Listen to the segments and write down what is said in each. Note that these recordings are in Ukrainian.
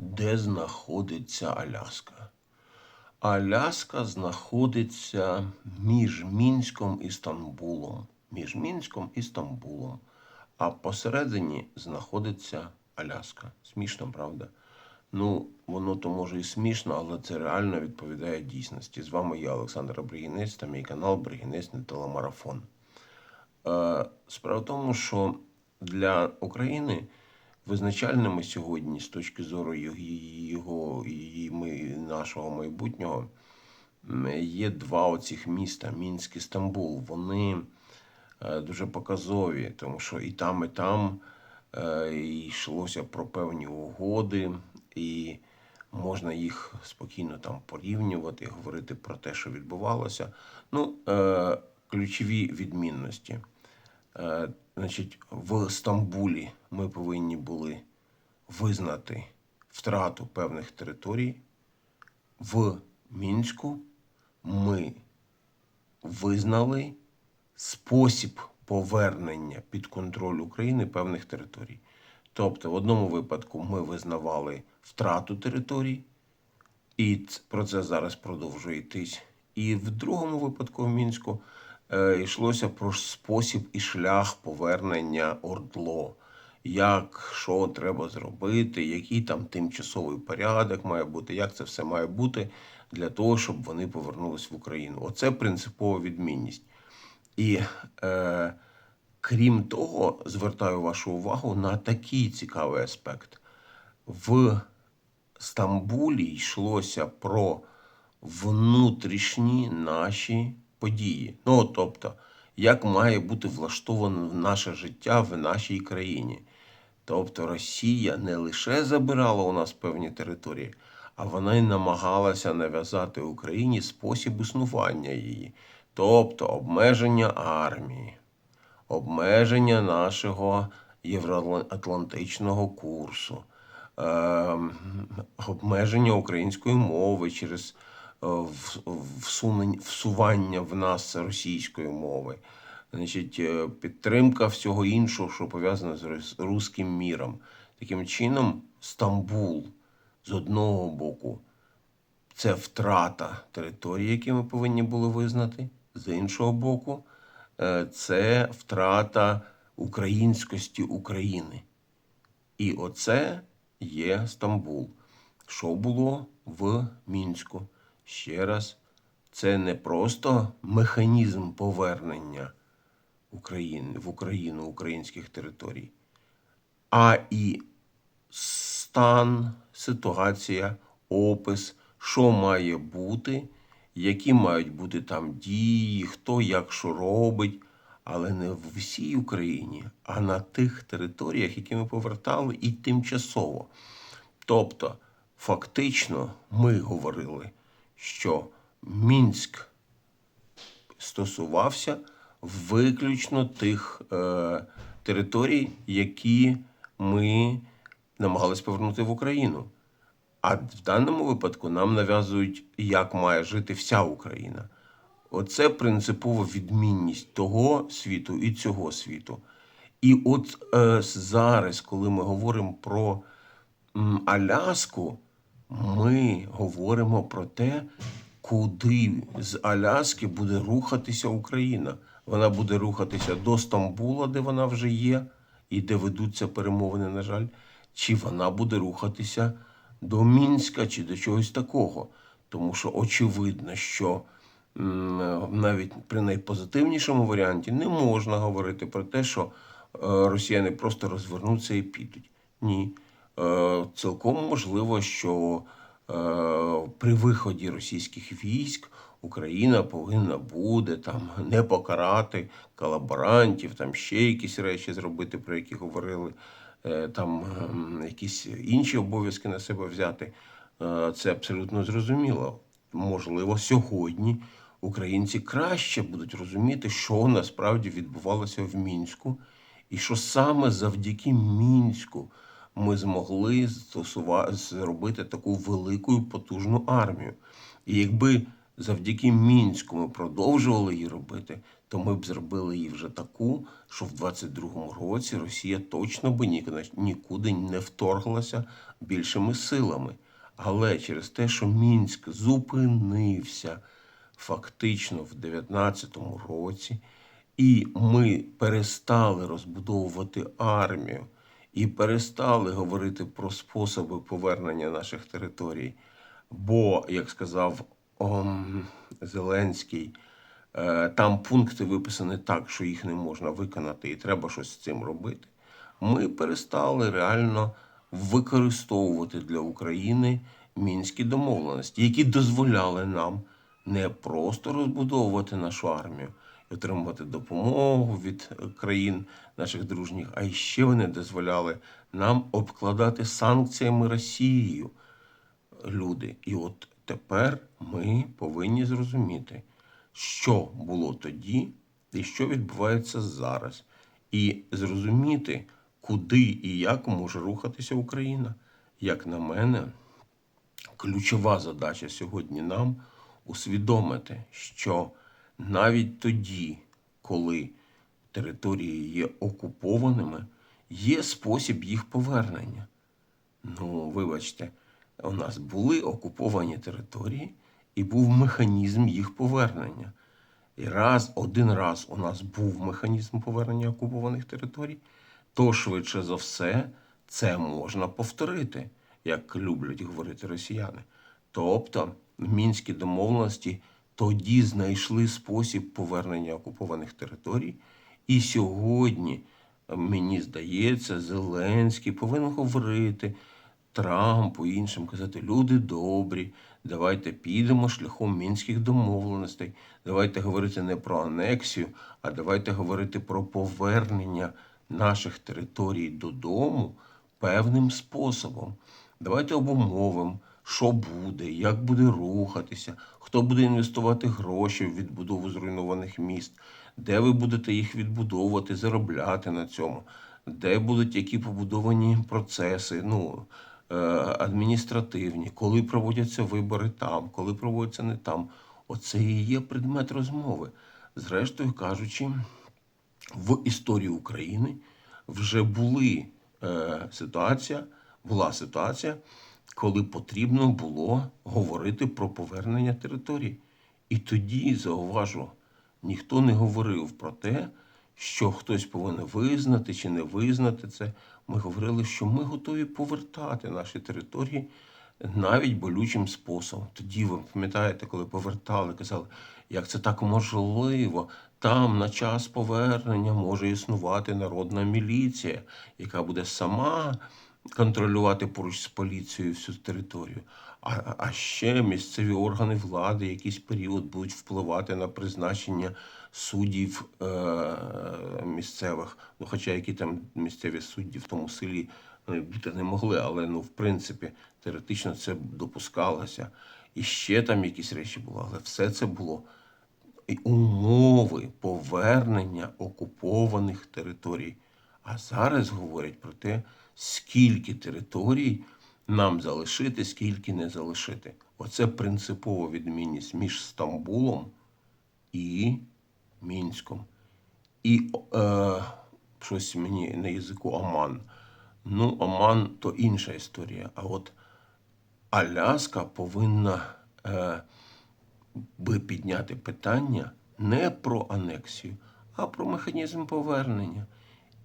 де знаходиться Аляска. Аляска знаходиться між Мінськом і Стамбулом. Між Мінськом і Стамбулом. А посередині знаходиться Аляска. Смішно, правда? Ну, воно то може і смішно, але це реально відповідає дійсності. З вами я, Олександр Бригінець, та мій канал Бригінець на телемарафон. Е, Справа в тому, що для України визначальними сьогодні, з точки зору його, і нашого майбутнього, є два оцих міста Мінськ і Стамбул. Вони е, дуже показові, тому що і там, і там е, йшлося про певні угоди, і можна їх спокійно там порівнювати, говорити про те, що відбувалося. Ну, е, ключові відмінності. Значить, в Стамбулі ми повинні були визнати втрату певних територій. В Мінську ми визнали спосіб повернення під контроль України певних територій. Тобто, в одному випадку ми визнавали втрату територій, і про це зараз продовжує йтись. І в другому випадку в Мінську йшлося про спосіб і шлях повернення Ордло. Як, що треба зробити, який там тимчасовий порядок має бути, як це все має бути для того, щоб вони повернулись в Україну. Оце принципова відмінність. І е, крім того, звертаю вашу увагу на такий цікавий аспект. В Стамбулі йшлося про внутрішні наші події. Ну, тобто, як має бути влаштоване наше життя в нашій країні. Тобто Росія не лише забирала у нас певні території, а вона й намагалася нав'язати Україні спосіб існування її, тобто обмеження армії, обмеження нашого євроатлантичного курсу, ем, обмеження української мови через е, всування в нас російської мови. Значить, е, підтримка всього іншого, що пов'язане з рус- руським міром. Таким чином, Стамбул з одного боку це втрата території, які ми повинні були визнати. З іншого боку, е, це втрата українськості України. І оце є Стамбул. Що було в Мінську? Ще раз, це не просто механізм повернення України в Україну українських територій, а і стан, ситуація, опис, що має бути, які мають бути там дії, хто як що робить, але не в всій Україні, а на тих територіях, які ми повертали, і тимчасово. Тобто, фактично, ми говорили, що Мінськ стосувався виключно тих е, територій, які ми намагались повернути в Україну. А в даному випадку нам нав'язують, як має жити вся Україна. Оце принципова відмінність того світу і цього світу. І от е, зараз, коли ми говоримо про м, Аляску, ми говоримо про те, куди з Аляски буде рухатися Україна. Вона буде рухатися до Стамбула, де вона вже є, і де ведуться перемовини, на жаль, чи вона буде рухатися до Мінська чи до чогось такого. Тому що очевидно, що навіть при найпозитивнішому варіанті не можна говорити про те, що е, росіяни просто розвернуться і підуть. Ні. Е, Цілком можливо, що е, при виході російських військ Україна повинна буде там не покарати колаборантів, там ще якісь речі зробити, про які говорили, е, там ем, якісь інші обов'язки на себе взяти. Це абсолютно зрозуміло. Можливо, сьогодні українці краще будуть розуміти, що насправді відбувалося в Мінську, і що саме завдяки Мінську ми змогли зробити таку велику і потужну армію. І якби завдяки Мінську ми продовжували її робити, то ми б зробили її вже таку, що в 22-му році Росія точно би ні- нікуди не вторглася більшими силами. Але через те, що Мінськ зупинився фактично в 19-му році, і ми перестали розбудовувати армію і перестали говорити про способи повернення наших територій. Бо, як сказав ом, Зеленський, е, там пункти виписані так, що їх не можна виконати, і треба щось з цим робити. Ми перестали реально використовувати для України мінські домовленості, які дозволяли нам не просто розбудовувати нашу армію отримувати допомогу від країн наших дружніх, а ще вони дозволяли нам обкладати санкціями Росією люди. І от тепер ми повинні зрозуміти, що було тоді і що відбувається зараз, і зрозуміти, куди і як може рухатися Україна. Як на мене, ключова задача сьогодні нам усвідомити, що навіть тоді, коли території є окупованими, є спосіб їх повернення. Ну, вибачте, у нас були окуповані території, і був механізм їх повернення. І раз, один раз у нас був механізм повернення окупованих територій, то швидше за все це можна повторити, як люблять говорити росіяни. Тобто мінські домовленості тоді знайшли спосіб повернення окупованих територій, і сьогодні, мені здається, Зеленський повинен говорити Трампу і іншим казати: люди добрі, давайте підемо шляхом мінських домовленостей. Давайте говорити не про анексію, а давайте говорити про повернення наших територій додому певним способом. Давайте обумовимо, що буде, як буде рухатися, хто буде інвестувати гроші в відбудову зруйнованих міст, де ви будете їх відбудовувати, заробляти на цьому, де будуть які побудовані процеси, ну, е, адміністративні, коли проводяться вибори там, коли проводяться не там. Оце і є предмет розмови. Зрештою кажучи, в історії України вже були е, ситуація, була ситуація, коли потрібно було говорити про повернення територій. І тоді, зауважу, ніхто не говорив про те, що хтось повинен визнати чи не визнати це. Ми говорили, що ми готові повертати наші території навіть болючим способом. Тоді ви пам'ятаєте, коли повертали, казали, як це так можливо. Там на час повернення може існувати народна міліція, яка буде сама контролювати поруч з поліцією всю територію. А, а ще місцеві органи влади якийсь період будуть впливати на призначення суддів е, місцевих. Ну, хоча які там місцеві судді в тому селі ну, бути не могли, але ну, в принципі, теоретично це допускалося. І ще там якісь речі були, але все це було і умови повернення окупованих територій. А зараз говорять про те, скільки територій нам залишити, скільки не залишити. Оце принципова відмінність між Стамбулом і Мінськом. І е, щось мені на язику Оман. Ну, Оман то інша історія. А от Аляска повинна е, би підняти питання не про анексію, а про механізм повернення.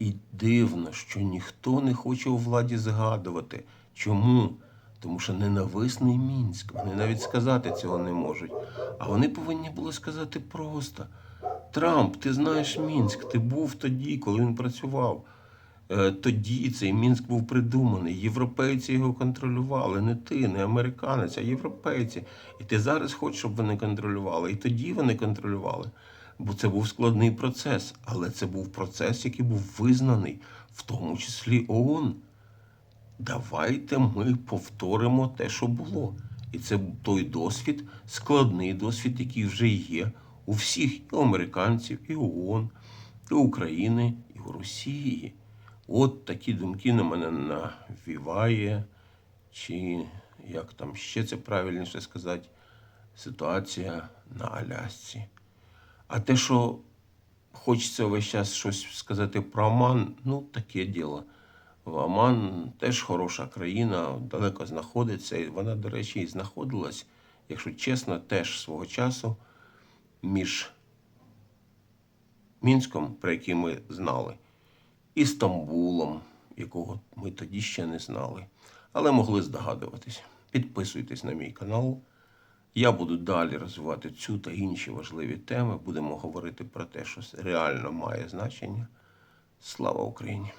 І дивно, що ніхто не хоче у владі згадувати. Чому? Тому що ненависний Мінськ. Вони навіть сказати цього не можуть. А вони повинні були сказати просто: Трамп, ти знаєш Мінськ, ти був тоді, коли він працював. Е, Тоді цей Мінськ був придуманий. Європейці його контролювали. Не ти, не американець, а європейці. І ти зараз хочеш, щоб вони контролювали. І тоді вони контролювали. Бо це був складний процес. Але це був процес, який був визнаний, в тому числі ООН. Давайте ми повторимо те, що було. І це той досвід, складний досвід, який вже є у всіх і у американців, і ООН, і України, і у Росії. От такі думки на мене навіває, чи як там ще це правильніше сказати, ситуація на Алясці. А те, що хочеться весь час щось сказати про Оман. Ну, таке діло. Оман теж хороша країна, далеко знаходиться. І вона, до речі, і знаходилась, якщо чесно, теж свого часу між Мінськом, про який ми знали, і Стамбулом, якого ми тоді ще не знали, але могли здогадуватись. Підписуйтесь на мій канал. Я буду далі розвивати цю та інші важливі теми. Будемо говорити про те, що реально має значення. Слава Україні!